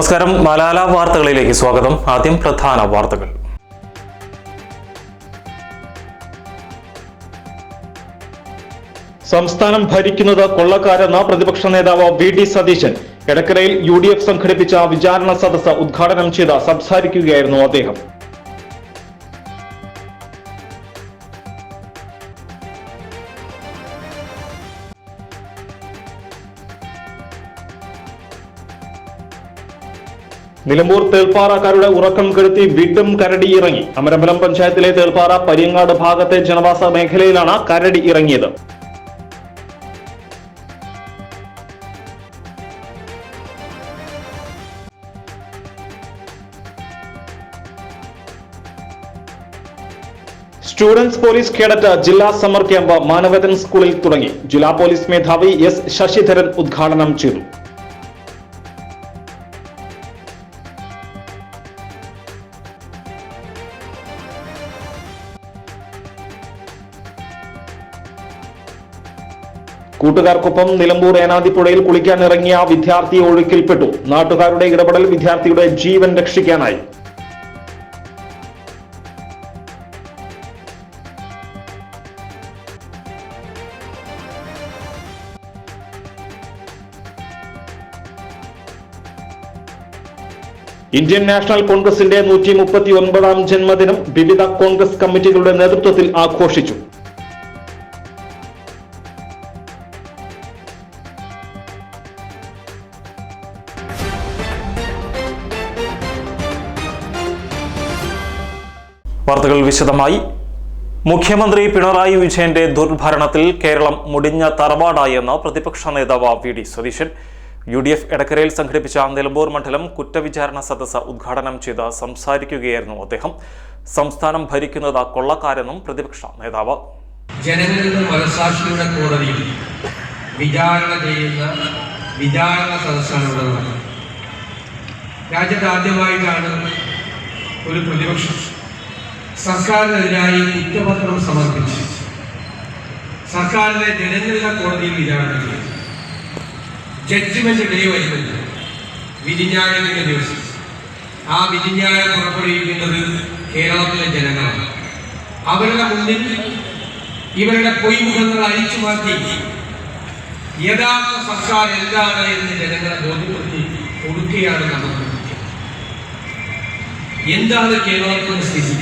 നമസ്കാരം. മലാല വാർത്തകളിലേക്ക് സ്വാഗതം. ആദ്യം പ്രധാന വാർത്തകൾ. സംസ്ഥാനം ഭരിക്കുന്നത് കൊള്ളക്കാരെന്ന പ്രതിപക്ഷ നേതാവ് വി ഡി സതീശൻ. എടക്കരയിൽ യു ഡി എഫ് സംഘടിപ്പിച്ച വിചാരണ സദസ്സ് ഉദ്ഘാടനം ചെയ്ത് സംസാരിക്കുകയായിരുന്നു അദ്ദേഹം. നിലമ്പൂർ തേൾപ്പാറക്കാരുടെ ഉറക്കം കെടുത്തി വീണ്ടും കരടി ഇറങ്ങി. അമരമ്പലം പഞ്ചായത്തിലെ തേൽപ്പാറ പരിയങ്ങാട് ഭാഗത്തെ ജനവാസ മേഖലയിലാണ് കരടി ഇറങ്ങിയത്. സ്റ്റുഡൻസ് പോലീസ് കേഡറ്റ് ജില്ലാ സമ്മർ ക്യാമ്പ് മാനവേദൻ സ്കൂളിൽ തുടങ്ങി. ജില്ലാ പോലീസ് മേധാവി എസ് ശശിധരൻ ഉദ്ഘാടനം ചെയ്തു. കൂട്ടുകാർക്കൊപ്പം നിലമ്പൂർ ഏനാദിപ്പുഴയിൽ കുളിക്കാൻ ഇറങ്ങിയ വിദ്യാർത്ഥി ഒഴുക്കിൽപ്പെട്ടു. നാട്ടുകാരുടെ ഇടപെടൽ വിദ്യാർത്ഥിയുടെ ജീവൻ രക്ഷിക്കാനായി. ഇന്ത്യൻ നാഷണൽ കോൺഗ്രസിന്റെ നൂറ്റി മുപ്പത്തി ഒൻപതാം ജന്മദിനം വിവിധ കോൺഗ്രസ് കമ്മിറ്റികളുടെ നേതൃത്വത്തിൽ ആഘോഷിച്ചു. വിശദമായി. മുഖ്യമന്ത്രി പിണറായി വിജയന്റെ ദുർഭരണത്തിൽ കേരളം മുടിഞ്ഞ തറവാടായെന്ന് പ്രതിപക്ഷ നേതാവ് V D Satheesan. U D F എടക്കരയിൽ സംഘടിപ്പിച്ച നിലമ്പൂർ മണ്ഡലം കുറ്റവിചാരണ സദസ്സ് ഉദ്ഘാടനം ചെയ്ത് സംസാരിക്കുകയായിരുന്നു അദ്ദേഹം. സംസ്ഥാനം ഭരിക്കുന്നത് കൊള്ളക്കാരെന്നും പ്രതിപക്ഷ നേതാവ്. ജനങ്ങളുടെ മനസാക്ഷിയുടെ കോടതിയിൽ വിചാരണ ചെയ്യുന്ന വിചാരണ സദസ്സാണ് രാജ്യത്ത് ആദ്യമായിട്ടാണ് ഒരു പ്രതിപക്ഷം സർക്കാരിനെതിരായി കുറ്റപത്രം സമർപ്പിച്ച്. സർക്കാരിനെ ജനങ്ങളുടെ കോടതിയിൽ വിചാരണ ചെയ്തു ജഡ്ജ്മെന്റ് ഡേ വരുന്നത് വിധിന്യായത്തിന്റെ ദിവസം. ആ വിധിന്യായം പുറപ്പെടുവിക്കുന്നത് കേരളത്തിലെ ജനങ്ങളാണ്. അവരുടെ മുന്നിൽ ഇവരുടെ പൊയ്മുഖങ്ങൾ അഴിച്ചു മാറ്റി. യഥാർത്ഥ സർക്കാർ എന്താണ് എന്ന് ജനങ്ങളെ ബോധ്യപ്പെടുത്തി കൊടുക്കുകയാണ് നമ്മൾ. എന്താണ് കേരളത്തിന്റെ സ്ഥിതി?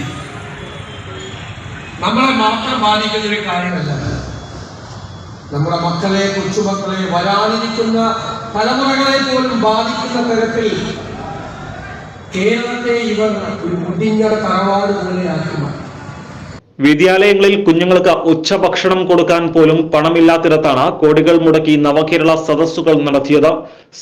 നമ്മളെ മാത്രം ബാധിക്കുന്ന ഒരു കാര്യമല്ല നമ്മുടെ മക്കളെ കൊച്ചുമക്കളെ വരാനിരിക്കുന്ന തലമുറകളെ പോലും ബാധിക്കുന്ന തരത്തിൽ കേരളത്തെ ഇവർ ഒരു മുടിഞ്ഞ തറവാട് പോലെയാക്കി മാറ്റി. വിദ്യാലയങ്ങളിൽ കുഞ്ഞുങ്ങൾക്ക് ഉച്ചഭക്ഷണം കൊടുക്കാൻ പോലും പണമില്ലാത്തിടത്താണ് കോടികൾ മുടക്കി നവകേരള സദസ്സുകൾ നടത്തിയത്.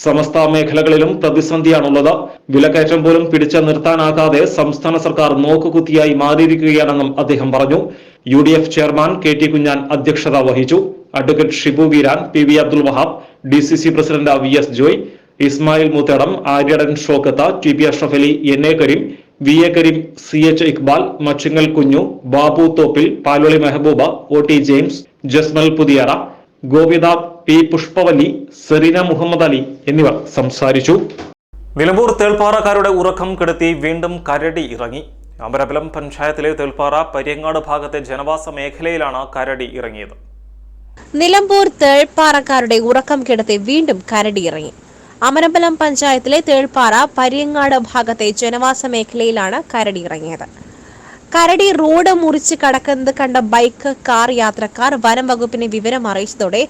സമസ്ത മേഖലകളിലും പ്രതിസന്ധിയാണുള്ളത്. വിലക്കയറ്റം പോലും പിടിച്ചു നിർത്താനാകാതെ സംസ്ഥാന സർക്കാർ നോക്കുകുത്തിയായി മാറിയിരിക്കുകയാണെന്നും അദ്ദേഹം പറഞ്ഞു. U D F chairman K T Kunjan അധ്യക്ഷത വഹിച്ചു. Advocate Shibu Veeran P V Abdul Wahab D C C president V S Joy Ismail Muthedam Aryadan Shoukath T P Ashraf Ali N A Kareem V A Kareem C H Iqbal Machingal Kunju Babu Thoppil Paloli Mehaboob O T James Jasmal Puthiyara Gopitha P Pushpavalli Sereena Muhammad Ali എന്നിവർ സംസാരിച്ചു. നിലമ്പൂർ തേൾപ്പാറക്കാരുടെ ഉറക്കം കെടുത്തി വീണ്ടും കരടി ഇറങ്ങി. അമരബലം പഞ്ചായത്തിലെ തേൾപ്പാറ പരിയങ്ങാട് ഭാഗത്തെ ജനവാസ മേഖലയിലാണ് കരടി ഇറങ്ങിയത്. നിലമ്പൂർ തേൾപ്പാറക്കാരുടെ ഉറക്കം കിടത്തി വീണ്ടും കരടിയിറങ്ങി അമരമ്പലം പഞ്ചായത്തിലെ തേൾപ്പാറ പരിയങ്ങാട് ഭാഗത്തെ ജനവാസ മേഖലയിലാണ് കരടി ഇറങ്ങിയത്. കരടി റോഡ് മുറിച്ച് കടക്കുന്നത് കണ്ട ബൈക്ക് കാർ യാത്രക്കാർ വനം വകുപ്പിനെ വിവരം അറിയിച്ചതോടെ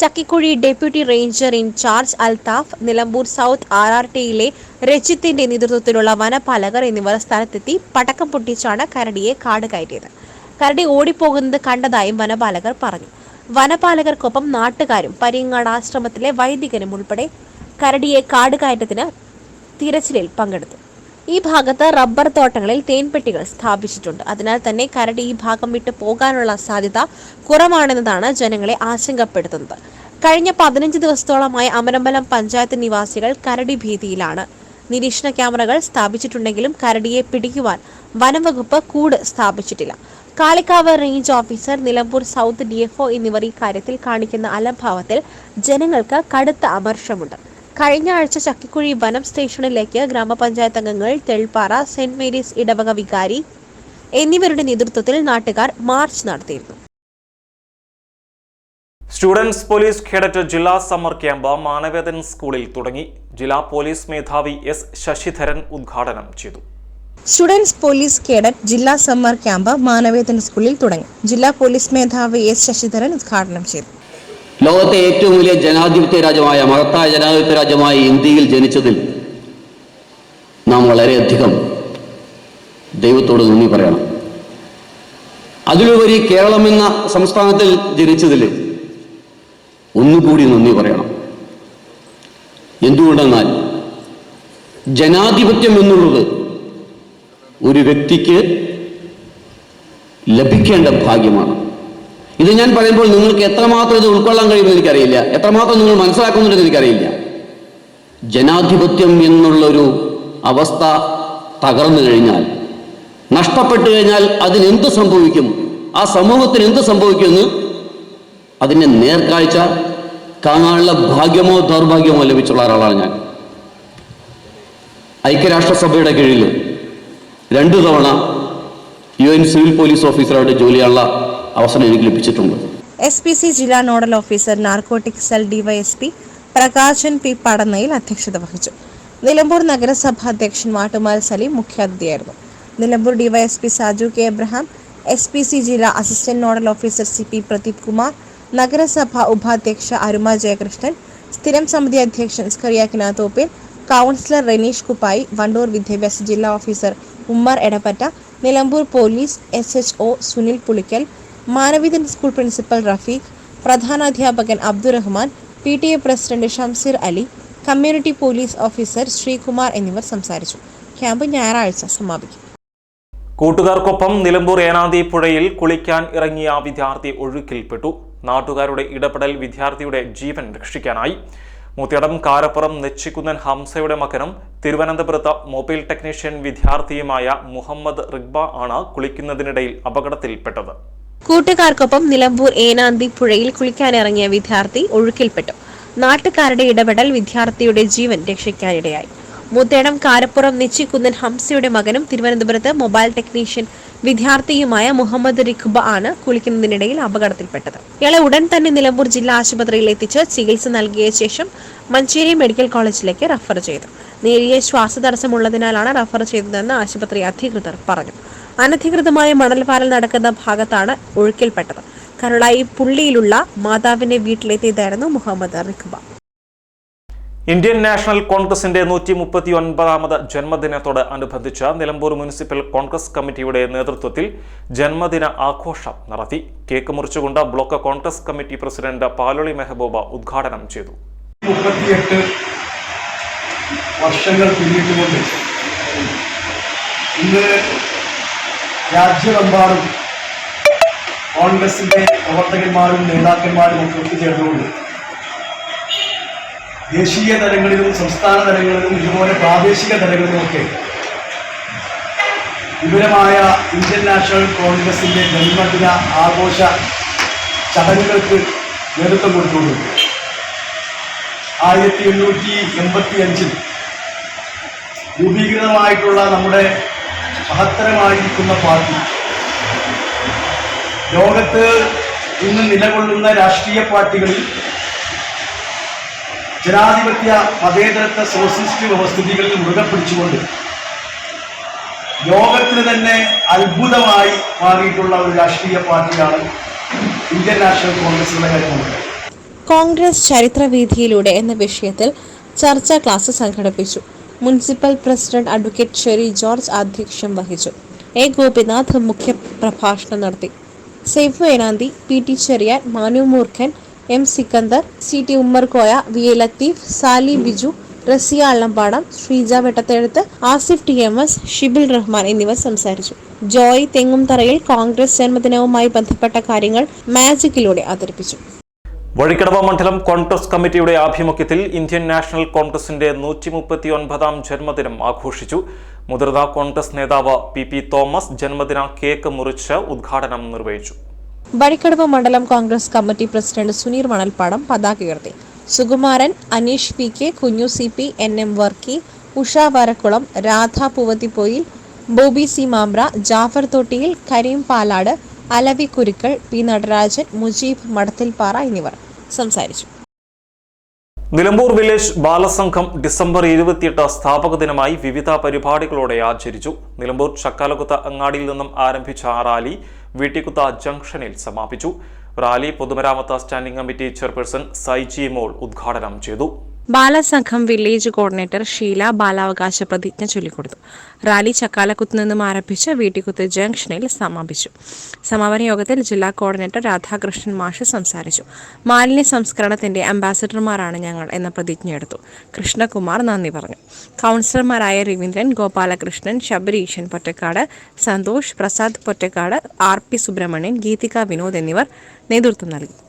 Chakkikuzhi deputy ranger in charge Althaf Nilambur south R R ടിയിലെ രജിത്തിന്റെ നേതൃത്വത്തിലുള്ള വനപാലകർ എന്നിവർ സ്ഥലത്തെത്തി പടക്കം പൊട്ടിച്ചാണ് കരടിയെ കാട് കയറ്റിയത്. കരടി ഓടിപ്പോകുന്നത് കണ്ടതായും വനപാലകർ പറഞ്ഞു. വനപാലകർക്കൊപ്പം നാട്ടുകാരും പരിയങ്ങാട് ആശ്രമത്തിലെ വൈദികനും ഉൾപ്പെടെ കരടിയെ കാട് കയറ്റത്തിന് തിരച്ചിലിൽ പങ്കെടുത്തു. ഈ ഭാഗത്ത് റബ്ബർ തോട്ടങ്ങളിൽ തേൻപെട്ടികൾ സ്ഥാപിച്ചിട്ടുണ്ട്. അതിനാൽ തന്നെ കരടി ഈ ഭാഗം വിട്ട് പോകാനുള്ള സാധ്യത കുറവാണെന്നതാണ് ജനങ്ങളെ ആശങ്കപ്പെടുത്തുന്നത്. കഴിഞ്ഞ പതിനഞ്ച് ദിവസത്തോളമായി അമരമ്പലം പഞ്ചായത്ത് നിവാസികൾ കരടി ഭീതിയിലാണ്. നിരീക്ഷണ ക്യാമറകൾ സ്ഥാപിച്ചിട്ടുണ്ടെങ്കിലും കരടിയെ പിടിക്കുവാൻ വനംവകുപ്പ് കൂട് സ്ഥാപിച്ചിട്ടില്ല. Kalikavu range officer Nilambur south D എന്നിവർ ഈ കാര്യത്തിൽ കാണിക്കുന്ന അലംഭാവത്തിൽ ജനങ്ങൾക്ക് കടുത്ത അമർഷമുണ്ട്. കഴിഞ്ഞ ആഴ്ച ചക്കിക്കുഴി വനം സ്റ്റേഷനിലേക്ക് ഗ്രാമപഞ്ചായത്ത് അംഗങ്ങൾ തെൾപ്പാറ സെന്റ് മേരീസ് ഇടവക വികാരി എന്നിവരുടെ നേതൃത്വത്തിൽ നാട്ടുകാർ മാർച്ച് നടത്തിയിരുന്നു. സ്റ്റുഡൻസ് പോലീസ് കേഡറ്റ് ജില്ലാ സമ്മർ ക്യാമ്പ് മാനവേദൻ സ്കൂളിൽ തുടങ്ങി. ജില്ലാ പോലീസ് മേധാവി എസ് ശശിധരൻ ഉദ്ഘാടനം ചെയ്തു. സ്റ്റുഡൻസ് പോലീസ് കേഡറ്റ് ജില്ലാ സമ്മർ ക്യാമ്പ് മാനവേദൻ സ്കൂളിൽ തുടങ്ങി. ജില്ലാ പോലീസ് മേധാവി എസ് ശശിധരൻ ഉദ്ഘാടനം ചെയ്തു. ലോകത്തെ ഏറ്റവും വലിയ ജനാധിപത്യ രാജ്യമായ മഹത്തായ ജനാധിപത്യ രാജ്യമായ ഇന്ത്യയിൽ ജനിച്ചതിൽ നാം വളരെയധികം ദൈവത്തോട് നന്ദി പറയണം. അതിലുപരി കേരളം എന്ന സംസ്ഥാനത്തിൽ ജനിച്ചതിൽ ഒന്നുകൂടി നന്ദി പറയണം. എന്തുകൊണ്ടെന്നാൽ ജനാധിപത്യം എന്നുള്ളത് ഒരു വ്യക്തിക്ക് ലഭിക്കേണ്ട ഭാഗ്യമാണ്. ഇത് ഞാൻ പറയുമ്പോൾ നിങ്ങൾക്ക് എത്രമാത്രം ഇത് ഉൾക്കൊള്ളാൻ കഴിയുമെന്ന് എനിക്കറിയില്ല. എത്രമാത്രം നിങ്ങൾ മനസ്സിലാക്കുന്നുണ്ടെന്ന് എനിക്കറിയില്ല. ജനാധിപത്യം എന്നുള്ളൊരു അവസ്ഥ തകർന്നു കഴിഞ്ഞാൽ നഷ്ടപ്പെട്ടു കഴിഞ്ഞാൽ അതിനെന്ത് സംഭവിക്കും? ആ സമൂഹത്തിന് എന്ത് സംഭവിക്കുമെന്ന് അതിന്റെ നേർക്കാഴ്ച കാണാനുള്ള ഭാഗ്യമോ ദൗർഭാഗ്യമോ ലഭിച്ചുള്ള ഒരാളാണ് ഞാൻ. ഐക്യരാഷ്ട്രസഭയുടെ കീഴിൽ രണ്ടു തവണ യു എൻ സിവിൽ പോലീസ് ഓഫീസറായിട്ട് ജോലി ചെയ്യാനുള്ള അവസരം എനിക്ക് ലഭിച്ചിട്ടുണ്ട്. എസ് പി സി ജില്ലാ nodal officer narcotic cell DYSP Prakashan P Padannayil അധ്യക്ഷത വഹിച്ചു. നിലമ്പൂർ നഗരസഭ അധ്യക്ഷൻ Vattumal Saleem മുഖ്യാതിഥിയായിരുന്നു. Nilambur DYSP Saju K Abraham S P C ജില്ലാ assistant nodal officer C P Pradeep Kumar നഗരസഭ ഉപാധ്യക്ഷ അരുമ ജയകൃഷ്ണൻ സ്ഥിരം സമിതി അധ്യക്ഷൻ സ്കറിയാക്കിന തോപ്പിൽ കൗൺസിലർ റെനീഷ് കുപ്പായി വണ്ടൂർ വിദ്യാഭ്യാസ ജില്ലാ officer Ummer Edappatta Nilambur police S H O Sunil Pulikkal മാനവികൻ school principal Rafeeq പ്രധാനാധ്യാപകൻ Abdurahman P T A president Shamseer Ali community police officer Sreekumar എന്നിവർ സംസാരിച്ചു. ക്യാമ്പ് ഞായറാഴ്ച സമാപിക്കും. കൂട്ടുകാർക്കൊപ്പം നിലമ്പൂർ ഏനാന്തി പുഴയിൽ കുളിക്കാൻ ഇറങ്ങിയ വിദ്യാർത്ഥി ഒഴുക്കിൽപ്പെട്ടു. നാട്ടുകാരുടെ ഇടപെടൽ വിദ്യാർത്ഥിയുടെ ജീവൻ രക്ഷിക്കാനായി. മുത്തിയടം കാരപ്പുറം നെച്ചിക്കുന്നൻ ഹംസയുടെ മകനും തിരുവനന്തപുരത്ത് മൊബൈൽ ടെക്നീഷ്യൻ വിദ്യാർത്ഥിയുമായ മുഹമ്മദ് റിഗ്ബ ആണ് കുളിക്കുന്നതിനിടയിൽ അപകടത്തിൽപ്പെട്ടത്. കൂട്ടുകാർക്കൊപ്പം നിലമ്പൂർ ഏനാന്തി പുഴയിൽ കുളിക്കാനിറങ്ങിയ വിദ്യാർത്ഥി ഒഴുക്കിൽപ്പെട്ടു. നാട്ടുകാരുടെ ഇടപെടൽ വിദ്യാർത്ഥിയുടെ ജീവൻ രക്ഷിക്കാനിടയായി മുത്തേടം കാരപ്പുറം നെച്ചിക്കുന്നൻ ഹംസയുടെ മകനും തിരുവനന്തപുരത്ത് മൊബൈൽ ടെക്നീഷ്യൻ വിദ്യാർത്ഥിയുമായ മുഹമ്മദ് റിഖ്ബ ആണ് കുളിക്കുന്നതിനിടയിൽ അപകടത്തിൽപ്പെട്ടത്. ഇയാളെ ഉടൻ തന്നെ നിലമ്പൂർ ജില്ലാ ആശുപത്രിയിൽ എത്തിച്ച് ചികിത്സ നൽകിയ ശേഷം മഞ്ചേരി മെഡിക്കൽ കോളേജിലേക്ക് റഫർ ചെയ്തു. നേരിയ ശ്വാസതടസ്സമുള്ളതിനാലാണ് റഫർ ചെയ്തതെന്ന് ആശുപത്രി അധികൃതർ പറഞ്ഞു. അനധികൃതമായ മണൽവാരൽ നടക്കുന്ന ഭാഗത്താണ് ഒഴുക്കിൽപ്പെട്ടത്. കരുളായി പുള്ളിയിലുള്ള മാതാവിന്റെ വീട്ടിലെത്തിയതായിരുന്നു മുഹമ്മദ് റിഖബ. ഇന്ത്യൻ നാഷണൽ കോൺഗ്രസിന്റെ നൂറ്റി മുപ്പത്തി ഒൻപതാമത് ജന്മദിനത്തോട് അനുബന്ധിച്ച് നിലമ്പൂർ മുനിസിപ്പൽ കോൺഗ്രസ് കമ്മിറ്റിയുടെ നേതൃത്വത്തിൽ ജന്മദിന ആഘോഷം നടത്തി. Cake മുറിച്ചുകൊണ്ട് block Congress committee president Paloli Mehaboob ഉദ്ഘാടനം ചെയ്തു. മുപ്പത്തിയെട്ട് വർഷങ്ങൾ പിന്നിട്ടുകൊണ്ട് ഇന്ന് രാജ്യമെമ്പാടും കോൺഗ്രസിന്റെ പ്രവർത്തകന്മാരും നേതാക്കന്മാരും ഒക്കെ ഒത്തുചേർന്നുകൊണ്ട് ദേശീയ തലങ്ങളിലും സംസ്ഥാന തലങ്ങളിലും ഇതുപോലെ പ്രാദേശിക തലങ്ങളിലുമൊക്കെ വിപുലമായ ഇന്ത്യൻ നാഷണൽ കോൺഗ്രസിന്റെ ജന്മദിന ആഘോഷ ചടങ്ങുകൾക്ക് നേതൃത്വം കൊടുത്തുകൊണ്ട് ആയിരത്തി എണ്ണൂറ്റി എൺപത്തി അഞ്ചിൽ രൂപീകൃതമായിട്ടുള്ള നമ്മുടെ മഹത്തരമായിരിക്കുന്ന പാർട്ടി. ലോകത്ത് ഇന്ന് നിലകൊള്ളുന്ന രാഷ്ട്രീയ പാർട്ടികളിൽ ജനാധിപത്യ മതേതരത്വ സോഷ്യലിസ്റ്റ് വ്യവസ്ഥിതികളിൽ മുറുകെ പിടിച്ചുകൊണ്ട് ലോകത്തിന് തന്നെ അത്ഭുതമായി മാറിയിട്ടുള്ള ഒരു രാഷ്ട്രീയ പാർട്ടിയാണ് ഇന്ത്യൻ നാഷണൽ കോൺഗ്രസ് എന്ന കാര്യം നമുക്കറിയാം കോൺഗ്രസ് ചരിത്രവീതിയിലൂടെ എന്ന വിഷയത്തിൽ ചർച്ചാ ക്ലാസ് സംഘടിപ്പിച്ചു. Municipal president advocate Sherry George അധ്യക്ഷം വഹിച്ചു. എ. ഗോപിനാഥ് മുഖ്യ പ്രഭാഷണം നടത്തി. Saif Enanthi P. T. Cherian Manu Moorkhan M. Sikandar C. T. Ummerkoya V. A. Latheef Sali Biju Raziya Allampadam Sreeja Vettathezhuthu Asif T. M. S Shibil Rahman എന്നിവർ സംസാരിച്ചു. ജോയ് തെങ്ങുംതറയിൽ കോൺഗ്രസ് ജന്മദിനവുമായി ബന്ധപ്പെട്ട കാര്യങ്ങൾ മാജിക്കിലൂടെ അവതരിപ്പിച്ചു. വഴിക്കടവ മണ്ഡലം കോൺഗ്രസ് കമ്മിറ്റിയുടെ ആഭിമുഖ്യത്തിൽ ഇന്ത്യൻ നാഷണൽ കോൺഗ്രസിന്റെ നൂറ്റി മുപ്പത്തി ഒൻപതാം ജന്മദിനം ആഘോഷിച്ചു. മുതിർന്ന കോൺഗ്രസ് നേതാവ് പി പി തോമസ് ജന്മദിന കേക്ക് മുറിച്ച് ഉദ്ഘാടനം നിർവഹിച്ചു. വഴിക്കടവ് മണ്ഡലം കോൺഗ്രസ് കമ്മിറ്റി പ്രസിഡന്റ് സുനീർ മണൽപ്പാടം പതാക ഉയർത്തി. Sukumaran Aneesh P K Kunju C P N M Varkey Usha Varakkulam Radha Poovathippoyil Bobby C Mambra Jafar Thottiyil Kareem Palad Alavi Kurukkal P Natarajan Mujeeb മടത്തിൽപ്പാറ എന്നിവർ. സംസാരിച്ചു. Nilambur village Balasangham December ഇരുപത്തിയെട്ട് സ്ഥാപക ദിനമായി വിവിധ പരിപാടികളോടെ ആചരിച്ചു. നിലമ്പൂർ ചക്കാലക്കുത്ത അങ്ങാടിയിൽ നിന്നും ആരംഭിച്ച റാലി വീട്ടിക്കുത്ത ജംഗ്ഷനിൽ സമാപിച്ചു. റാലി പൊതുമരാമത്ത് standing committee chairperson Saiji Mol ഉദ്ഘാടനം ചെയ്തു. ബാലസംഘം വില്ലേജ് കോർഡിനേറ്റർ ഷീല ബാലാവകാശ പ്രതിജ്ഞ ചൊല്ലിക്കൊടുത്തു. റാലി ചക്കാലക്കുത്ത് നിന്നും ആരംഭിച്ച് വീട്ടിക്കുത്ത് ജംഗ്ഷനിൽ സമാപിച്ചു. സമാപന യോഗത്തിൽ ജില്ലാ കോർഡിനേറ്റർ രാധാകൃഷ്ണൻ മാഷ് സംസാരിച്ചു. മാലിന്യ സംസ്കരണത്തിന്റെ അംബാസഡർമാരാണ് ഞങ്ങൾ എന്ന പ്രതിജ്ഞയെടുത്തു കൃഷ്ണകുമാർ നന്ദി പറഞ്ഞു. കൗൺസിലർമാരായ രവീന്ദ്രൻ ഗോപാലകൃഷ്ണൻ ശബരീശൻ പൊറ്റക്കാട് സന്തോഷ് പ്രസാദ് പൊറ്റക്കാട് ആർ പി സുബ്രഹ്മണ്യൻ ഗീതിക വിനോദ് എന്നിവർ നേതൃത്വം നൽകി.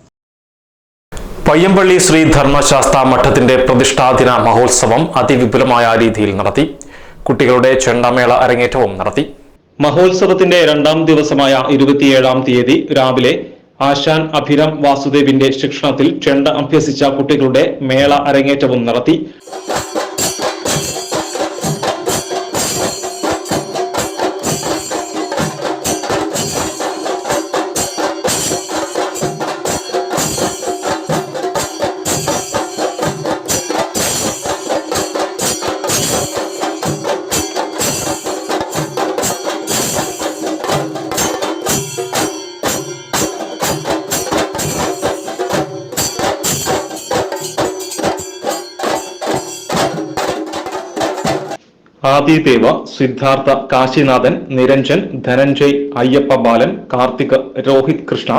പയ്യമ്പള്ളി ശ്രീ ധർമ്മശാസ്ത്ര മഠത്തിന്റെ പ്രതിഷ്ഠാദിന മഹോത്സവം അതിവിപുലമായ രീതിയിൽ നടത്തി കുട്ടികളുടെ ചെണ്ടമേള അരങ്ങേറ്റവും നടത്തി. മഹോത്സവത്തിന്റെ രണ്ടാം ദിവസമായ ഇരുപത്തിയേഴാം തീയതി രാവിലെ ആശാൻ അഭിരം വാസുദേവിന്റെ ശിക്ഷണത്തിൽ ചെണ്ട അഭ്യസിച്ച കുട്ടികളുടെ മേള അരങ്ങേറ്റവും നടത്തി. ആദിദേവ സിദ്ധാർത്ഥ കാശിനാഥൻ നിരഞ്ജൻ ധനഞ്ജയ് അയ്യപ്പ ബാലൻ കാർത്തിക് രോഹിത് കൃഷ്ണ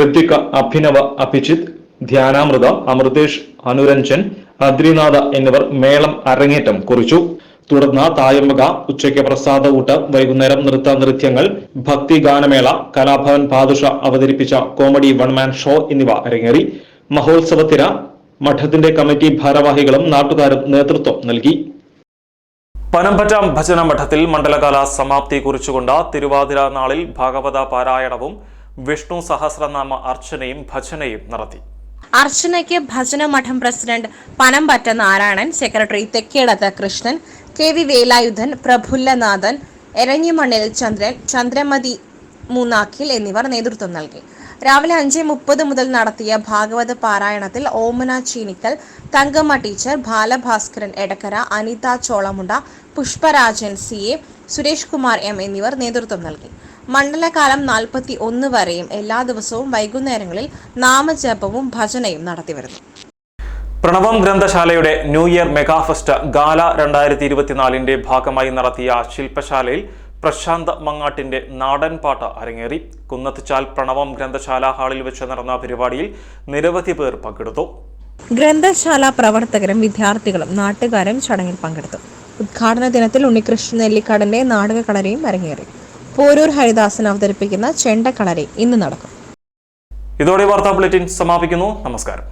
ഋത്വിക അഭിനവ അഭിജിത്ത് ധ്യാനാമൃത അമൃതേഷ് അനുരഞ്ജൻ അദ്രിനാഥ എന്നിവർ മേളം അരങ്ങേറ്റം കുറിച്ചു. തുടർന്ന് തായമ്പക ഉച്ചയ്ക്ക് പ്രസാദ ഊട്ട് വൈകുന്നേരം നൃത്ത നൃത്യങ്ങൾ ഭക്തി ഗാനമേള കലാഭവൻ പാദുഷ അവതരിപ്പിച്ച കോമഡി വൺമാൻ ഷോ എന്നിവ അരങ്ങേറി. മഹോത്സവത്തിന് മഠത്തിന്റെ കമ്മിറ്റി ഭാരവാഹികളും നാട്ടുകാരും നേതൃത്വം നൽകി. പനമ്പറ്റാം ഭജന മഠത്തിൽ മണ്ഡലകാല സമാപ്തി കുറിച്ചുകൊണ്ട് തിരുവാതിര നാളിൽ ഭാഗവത പാരായണവും വിഷ്ണു സഹസ്രനാമ അർച്ചനയും ഭജനയും നടത്തി. അർച്ചനയ്ക്ക് ഭജന മഠം president Panampatta Narayanan secretary Thekkedath Krishnan K V Velayudhan Praphullanathan Eranjimannil Chandran Chandramathi Moonnakkil എന്നിവർ നേതൃത്വം നൽകി. രാവിലെ അഞ്ച് മുപ്പത് മുതൽ നടത്തിയ ഭാഗവത പാരായണത്തിൽ Omana Cheenikkal Thankamma teacher Balabhaskaran Edakkara Anitha Cholamunda Pushparajan C A Suresh Kumar M എന്നിവർ നേതൃത്വം നൽകി. മണ്ഡലകാലം നാൽപ്പത്തി ഒന്ന് വരെയും എല്ലാ ദിവസവും വൈകുന്നേരങ്ങളിൽ നാമജപവും ഭജനയും നടത്തിവരുന്നു Pranavam ഗ്രന്ഥശാലയുടെ new year mega fest gala രണ്ടായിരത്തി ഇരുപത്തിനാലിന്റെ ഭാഗമായി നടത്തിയ ശില്പശാലയിൽ പ്രശാന്ത് മങ്ങാട്ടിന്റെ നാടൻ പാട്ട് അരങ്ങേറി. കുന്നത്തുചാൽ പ്രണവം ഗ്രന്ഥശാല ഹാളിൽ വെച്ച് നടന്ന പരിപാടിയിൽ നിരവധി പേർ പങ്കെടുത്തു. ഗ്രന്ഥശാല പ്രവർത്തകരും വിദ്യാർത്ഥികളും നാട്ടുകാരും ചടങ്ങിൽ പങ്കെടുത്തു. ഉദ്ഘാടന ദിനത്തിൽ ഉണ്ണികൃഷ്ണൻ നെല്ലിക്കാടന്റെ നാടക കളരിയും അരങ്ങേറി. പോരൂർ ഹരിദാസൻ അവതരിപ്പിക്കുന്ന ചെണ്ടക്കളരി ഇന്ന് നടക്കും. ഇതോടെ വാർത്താ ബുള്ളറ്റിൻ സമാപിക്കുന്നു. നമസ്കാരം.